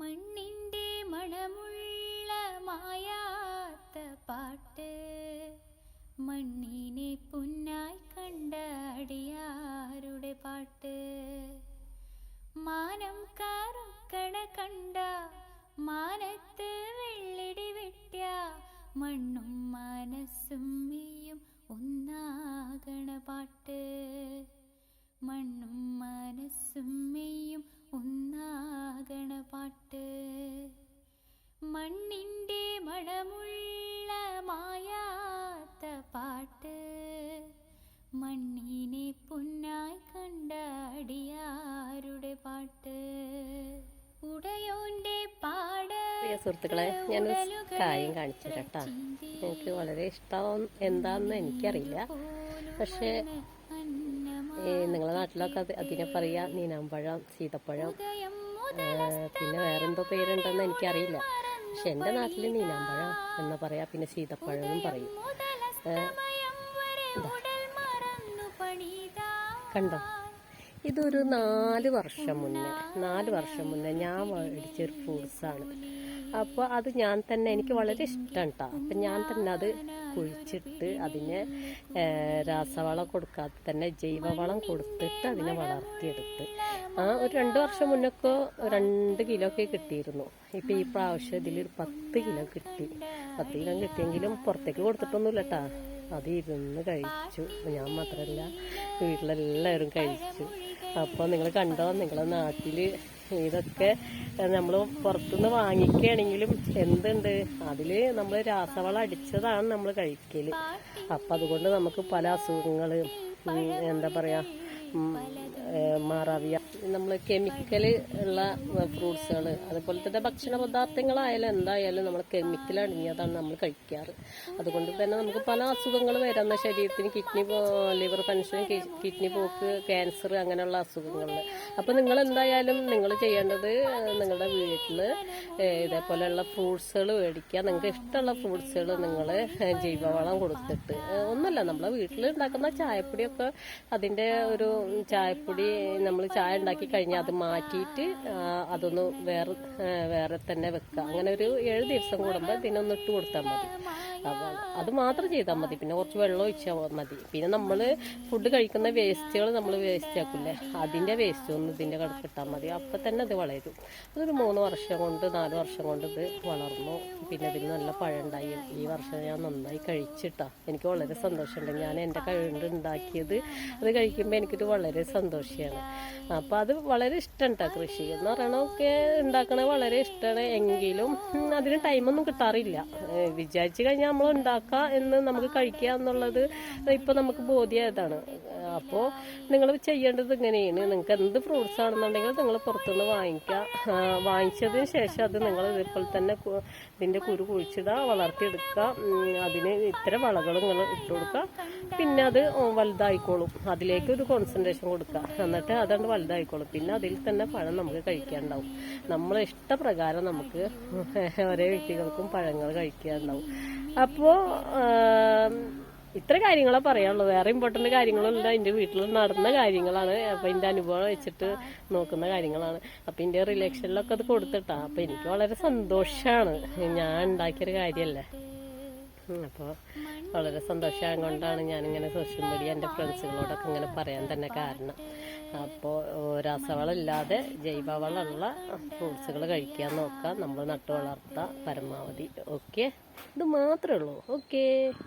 മണ്ണിന്റെ മണമുള്ള മായാത്ത പാട്ട് മണ്ണിനെ പുന്നായി കണ്ട അടിയാരുടെ പാട്ട്. മാനം കറുക്കണ കണ്ട മാനത്ത് വെള്ളിടി വെട്ടിയ മണ്ണും മനസ്സും മെയ്യും ഒന്നാകണ പാട്ട്. മണ്ണും മനസ്സും മെയ്യും ഒന്നാകണ പാട്ട്. മണ്ണിന്റെ മണമുള്ള മായാത്ത പാട്ട്. മണ്ണിനെ പൊന്നായി കണ്ട അടിയാരുടെ പാട്ട്. ഉടയോന്റെ പാട് പ്രിയ സുഹൃത്തുക്കളെ ഞാൻ കാര്യം കാണിച്ചു കേട്ടാ. എനിക്ക് വളരെ ഇഷ്ടം എന്താന്ന് എനിക്കറിയില്ല. പക്ഷേ ഈ നിങ്ങളെ നാട്ടിലൊക്കെ അതിനെ പറയാ നീനാമ്പഴം സീതപ്പഴം പിന്നെ വേറെന്തോ പേരുണ്ടെന്ന് എനിക്കറിയില്ല. പക്ഷെ എന്റെ നാട്ടിൽ നീലാമ്പഴ എന്ന് പറയാം പിന്നെ സീതപ്പഴം എന്നും പറയും കണ്ടോ? ഇതൊരു നാല് വർഷം മുന്നേ നാല് വർഷം മുന്നേ ഞാൻ മേടിച്ചൊരു ഫ്രൂട്ട്സാണ്. അപ്പോൾ അത് ഞാൻ തന്നെ എനിക്ക് വളരെ ഇഷ്ടമാണ് കേട്ടോ അപ്പം ഞാൻ തന്നെ അത് കുഴിച്ചിട്ട് അതിനെ രാസവളം കൊടുക്കാതെ തന്നെ ജൈവവളം കൊടുത്തിട്ട് അതിനെ വളർത്തിയെടുത്ത്. ആ ഒരു രണ്ട് വർഷം മുന്നൊക്കെ രണ്ട് കിലോ ഒക്കെ കിട്ടിയിരുന്നു. ഇപ്പം ഈ പ്രാവശ്യം ഇതിൽ ഒരു പത്ത് കിലോ കിട്ടി. പത്ത് കിലോ കിട്ടിയെങ്കിലും പുറത്തേക്ക് കൊടുത്തിട്ടൊന്നുമില്ല കേട്ടാ അത് ഇരുന്ന് കഴിച്ചു. ഞാൻ മാത്രമല്ല വീട്ടിലെല്ലാവരും കഴിച്ചു. അപ്പോൾ നിങ്ങൾ കണ്ടോ നിങ്ങളെ നാട്ടിൽ ഇതൊക്കെ നമ്മൾ പുറത്തുനിന്ന് വാങ്ങിക്കുകയാണെങ്കിലും എന്തുണ്ട്? അതിൽ നമ്മൾ രാസവളം അടിച്ചതാണ് നമ്മൾ കഴിക്കൽ അപ്പം അതുകൊണ്ട് നമുക്ക് പല അസുഖങ്ങൾ എന്താ പറയുക മാറാവിയ. നമ്മൾ കെമിക്കൽ ഉള്ള ഫ്രൂട്ട്സുകൾ അതുപോലെ തന്നെ ഭക്ഷണ പദാർത്ഥങ്ങളായാലും എന്തായാലും നമ്മൾ കെമിക്കൽ അടങ്ങിയതാണ് നമ്മൾ കഴിക്കാറ്. അതുകൊണ്ട് തന്നെ നമുക്ക് പല അസുഖങ്ങൾ വരുന്ന ശരീരത്തിന് കിഡ്നി ലിവർ ഫങ്ഷൻ കിഡ്നി പോക്ക് ക്യാൻസർ അങ്ങനെയുള്ള അസുഖങ്ങളിൽ അപ്പോൾ നിങ്ങൾ എന്തായാലും നിങ്ങൾ ചെയ്യേണ്ടത് നിങ്ങളുടെ വീട്ടിൽ ഇതേപോലെയുള്ള ഫ്രൂട്ട്സുകൾ മേടിക്കുക. നിങ്ങൾക്ക് ഇഷ്ടമുള്ള ഫ്രൂട്ട്സുകൾ നിങ്ങൾ ജൈവവളം കൊടുത്തിട്ട്. ഒന്നുമല്ല നമ്മളെ വീട്ടിൽ ഉണ്ടാക്കുന്ന ചായപ്പൊടിയൊക്കെ അതിന്റെ ഒരു ചായപ്പൊടി നമ്മൾ ചായ ഉണ്ടാക്കി കഴിഞ്ഞാൽ അത് മാറ്റിയിട്ട് അതൊന്ന് വേറെ വേറെ തന്നെ വെക്കുക. അങ്ങനെ ഒരു ഏഴ് ദിവസം കൂടുമ്പോൾ ഇതിനൊന്ന് ഇട്ട് കൊടുത്താൽ മതി. അത് മാത്രം ചെയ്താൽ മതി. പിന്നെ കുറച്ച് വെള്ളം ഒഴിച്ചാൽ മതി. പിന്നെ നമ്മൾ ഫുഡ് കഴിക്കുന്ന വേസ്റ്റുകൾ നമ്മൾ വേസ്റ്റ് ആക്കില്ലേ? അതിന്റെ വേസ്റ്റ് ഒന്ന് ഇതിന്റെ കടക്കിട്ടാൽ മതി. അപ്പം തന്നെ അത് വളരും. അതൊരു മൂന്ന് വർഷം കൊണ്ട് നാല് വർഷം കൊണ്ട് ഇത് വളർന്നു. പിന്നെ ഇതിന് നല്ല പഴം ഉണ്ടായി. ഈ വർഷം ഞാൻ നന്നായി കഴിച്ചിട്ടാ. എനിക്ക് വളരെ സന്തോഷമുണ്ട്. ഞാൻ എന്റെ കഴിവുണ്ട് ഉണ്ടാക്കിയത്. അത് കഴിക്കുമ്പോൾ എനിക്കിത് വളരെ സന്തോഷിയാണ്. അപ്പോൾ അത് വളരെ ഇഷ്ടം കേട്ടോ കൃഷി. എന്ന് പറയണമൊക്കെ ഉണ്ടാക്കണത് വളരെ ഇഷ്ടമാണ്. എങ്കിലും അതിന് ടൈമൊന്നും കിട്ടാറില്ല. വിചാരിച്ചു കഴിഞ്ഞാൽ നമ്മൾ ഉണ്ടാക്കുക എന്ന് നമുക്ക് കഴിക്കുക എന്നുള്ളത് ഇപ്പം നമുക്ക് ബോധ്യമായതാണ് അപ്പോൾ നിങ്ങൾ ചെയ്യേണ്ടത് ഇങ്ങനെയാണ്. നിങ്ങൾക്ക് എന്ത് ഫ്രൂട്ട്സ് ആണെന്നുണ്ടെങ്കിൽ നിങ്ങൾ പുറത്തുനിന്ന് വാങ്ങിക്കുക വാങ്ങിച്ചതിന് ശേഷം അത് നിങ്ങൾ ഇതേപോലെ തന്നെ ഇതിന്റെ കുരു കുഴിച്ചിടുക വളർത്തിയെടുക്കുക അതിന് ഇത്തരം വളകൾ നിങ്ങൾ ഇട്ട് കൊടുക്കുക പിന്നെ അത് വലുതായിക്കോളും. അതിലേക്ക് ഒരു കോൺസെൻട്രേഷൻ കൊടുക്കുക എന്നിട്ട് അതുകൊണ്ട് വലുതായിക്കോളും. പിന്നെ അതിൽ തന്നെ പഴം നമുക്ക് കഴിക്കാനുണ്ടാവും. നമ്മളെ ഇഷ്ടപ്രകാരം നമുക്ക് ഓരോ വ്യക്തികൾക്കും പഴങ്ങൾ കഴിക്കാനുണ്ടാവും. അപ്പോൾ ഇത്ര കാര്യങ്ങളെ പറയാനുള്ളൂ വേറെ ഇമ്പോർട്ടന്റ് കാര്യങ്ങളൊന്നുമില്ല എന്റെ വീട്ടിൽ നടന്ന കാര്യങ്ങളാണ്. അപ്പോൾ എന്റെ അനുഭവം വെച്ചിട്ട് നോക്കുന്ന കാര്യങ്ങളാണ്. അപ്പോൾ എന്റെ റിലേഷനിലൊക്കെ അത് കൊടുത്തിട്ടാ. അപ്പോൾ എനിക്ക് വളരെ സന്തോഷമാണ് ഞാൻ ഉണ്ടാക്കിയൊരു കാര്യമല്ലേ അപ്പോൾ വളരെ സന്തോഷം കൊണ്ടാണ് ഞാനിങ്ങനെ സോഷ്യൽ മീഡിയ എന്റെ ഫ്രണ്ട്സുകളോടൊക്കെ ഇങ്ങനെ പറയാൻ തന്നെ കാരണം. അപ്പോൾ രാസവളമില്ലാതെ ജൈവവളമുള്ള ഫ്രൂട്ട്സുകൾ കഴിക്കാൻ നോക്കാം. നമ്മൾ നട്ടു വളർത്താം പരമാവധി. ഓക്കെ ഇത് മാത്രമേ ഉള്ളൂ. ഓക്കേ